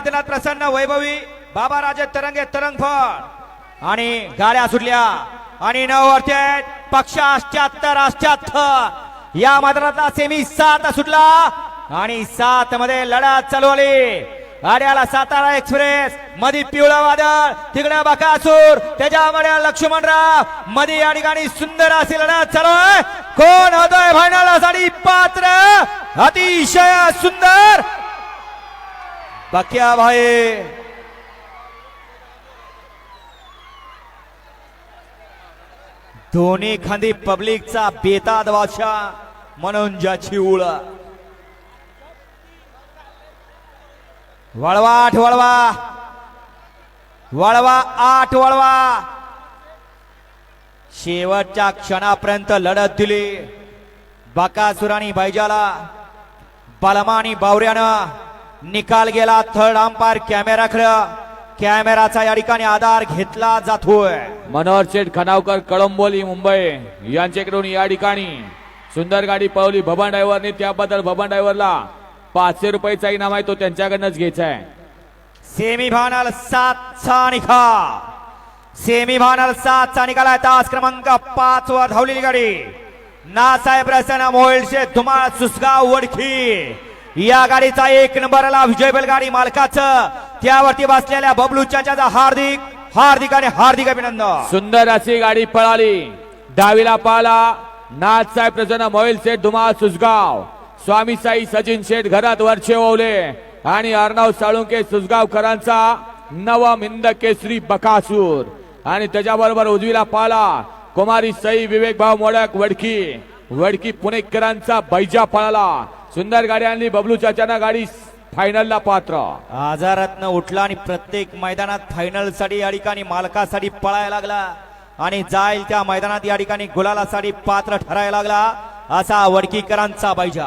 सिद्धनाथ प्रसन्न वैभवी बाबा राजे तरंगे तरंगफळ. आणि गाड्या सुटल्या. आणि नऊ वरती आहेत. पक्ष अष्ट्याहत्तर अष्ट्याहत्तर. या मैदानातला सेमी सात सुटला. आणि सात मध्ये लढत चालवली आड्याला सातारा एक्सप्रेस मध्ये पिवळा वादळ. तिकडे बकासूर. त्याच्यामध्ये लक्ष्मणराव. मधी या ठिकाणी सुंदर अशी लढत चालू आहे. कोण होतोय फायनलसाठी पात्र. अतिशय सुंदर. बक्या भाई। दोन्ही खांदी पब्लिकचा बेताद वाशा म्हणून ज्याची उळ। वळवा आठ वळवा। वळवा आठ वळवा। शेवटच्या क्षणापर्यंत लढत दिली। बकासुरानी बैजाला बलमानी आणि बावऱ्यानं। निकाल गेला थर्ड अंपायर कॅमेराकडे कॅमेराचा या ठिकाणी आधार घेतला जातोय. मनोहर शेठ खनावकर कळंबोली मुंबई यांच्याकडून या ठिकाणी सुंदर गाडी पळवली. भवन ड्रायव्हरने त्याबद्दल भवन ड्रायव्हरला पाचशे रुपयाचा इनाम आहे तो त्यांच्याकडनंच घ्यायचा आहे. सेमी फायनल सातचा निकाल. सेमी फायनल सातचा निकाल आहे. तास क्रमांक पाच वर धावलेली गाडी. नासाहेब रसन मोहिलशे धुमाळ सुसगाव वडखी. या गाडीचा एक नंबरला विजय बैलगाडी मालकाचं. त्यावरती बसलेल्या बबलूच्या हार्दिक हार्दिक आणि हार्दिक अभिनंदन. सुंदर अशी गाडी पळाली. डावीला पाला नाथ साहेब प्रसन्न मोहिल शेठ धुमाळ सुसगाव स्वामी साई सचिन शेठ घरात वरचे ओवले आणि अर्णव साळुंके सुसगावकरांचा नवम हिंद केसरी बकासूर. आणि त्याच्याबरोबर उजवीला पाला कुमारी सई विवेकभाव मोडक वडकी. वडकी पुणेकरांचा बैजा पळाला. सुंदर गाडी आणली बबलू चाचाना गाडी फायनलला पात्र. आजारातनं उठला आणि प्रत्येक मैदानात फायनलसाठी या ठिकाणी मालकासाठी पळायला लागला. आणि जाईल त्या मैदानात या ठिकाणी गुलालासाठी पात्र ठरायला लागला. असा वडकीकरांचा पाहिजे